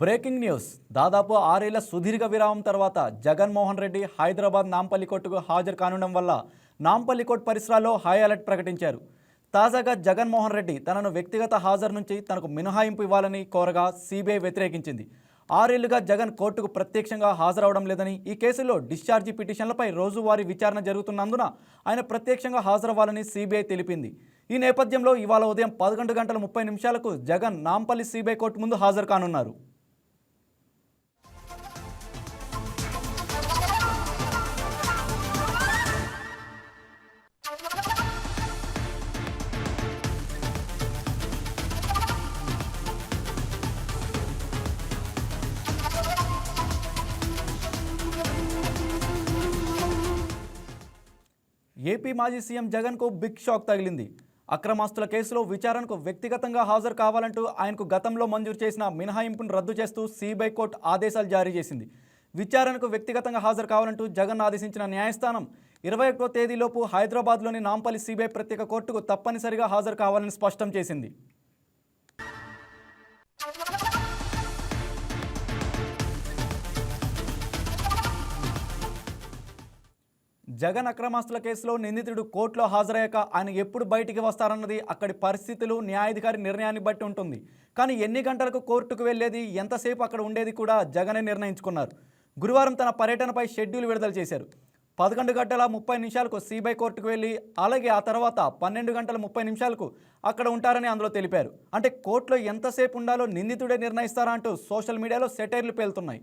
Breaking news. దాదాపు ఆరేళ్ళ సుదీర్ఘ విరామం తర్వాత జగన్మోహన్ రెడ్డి హైదరాబాద్ నాంపల్లి కోర్టుకు హాజరు కానుండడం వల్ల నాంపల్లి కోర్టు పరిసరాల్లో హై అలర్ట్ ప్రకటించారు. తాజాగా జగన్మోహన్ రెడ్డి తనను వ్యక్తిగత హాజరు నుంచి తనకు మినహాయింపు ఇవ్వాలని కోరగా సిబిఐ వ్యతిరేకించింది. ఆరేళ్ళుగా జగన్ కోర్టుకు ప్రత్యక్షంగా హాజరవడం లేదని ఈ కేసులో డిశ్చార్జి పిటిషన్లపై రోజువారీ విచారణ జరుగుతున్నందున ఆయన ప్రత్యక్షంగా హాజరవ్వాలని సిబిఐ తెలిపింది. ఈ నేపథ్యంలో ఇవాళ ఉదయం పదకొండు గంటల ముప్పై నిమిషాలకు జగన్ నాంపల్లి సిబిఐ కోర్టు ముందు హాజరు కానున్నారు. ఏపీ మాజీ సీఎం జగన్కు బిగ్ షాక్ తగిలింది. అక్రమాస్తుల కేసులో విచారణకు వ్యక్తిగతంగా హాజరు కావాలంటూ ఆయనకు గతంలో మంజూరు చేసిన మినహాయింపును రద్దు చేస్తూ సిబిఐ కోర్టు ఆదేశాలు జారీ చేసింది. విచారణకు వ్యక్తిగతంగా హాజరు కావాలంటూ జగన్ ఆదేశించిన న్యాయస్థానం ఇరవై ఒకటో తేదీలోపు హైదరాబాద్లోని నాంపల్లి సిబిఐ ప్రత్యేక కోర్టుకు తప్పనిసరిగా హాజరు కావాలని స్పష్టం చేసింది. జగన్ అక్రమాస్తుల కేసులో నిందితుడు కోర్టులో హాజరయ్యాక ఆయన ఎప్పుడు బయటికి వస్తారన్నది అక్కడి పరిస్థితులు న్యాయాధికారి నిర్ణయాన్ని బట్టి ఉంటుంది. కానీ ఎన్ని గంటలకు కోర్టుకు వెళ్ళేది ఎంతసేపు అక్కడ ఉండేది కూడా జగనే నిర్ణయించుకున్నారు. గురువారం తన పర్యటనపై షెడ్యూల్ విడుదల చేశారు. పదకొండు గంటల ముప్పై నిమిషాలకు సిబిఐ కోర్టుకు వెళ్ళి అలాగే ఆ తర్వాత పన్నెండు గంటల ముప్పై నిమిషాలకు అక్కడ ఉంటారని అందులో తెలిపారు. అంటే కోర్టులో ఎంతసేపు ఉండాలో నిందితుడే నిర్ణయిస్తారా అంటూ సోషల్ మీడియాలో సెటైర్లు పేలుతున్నాయి.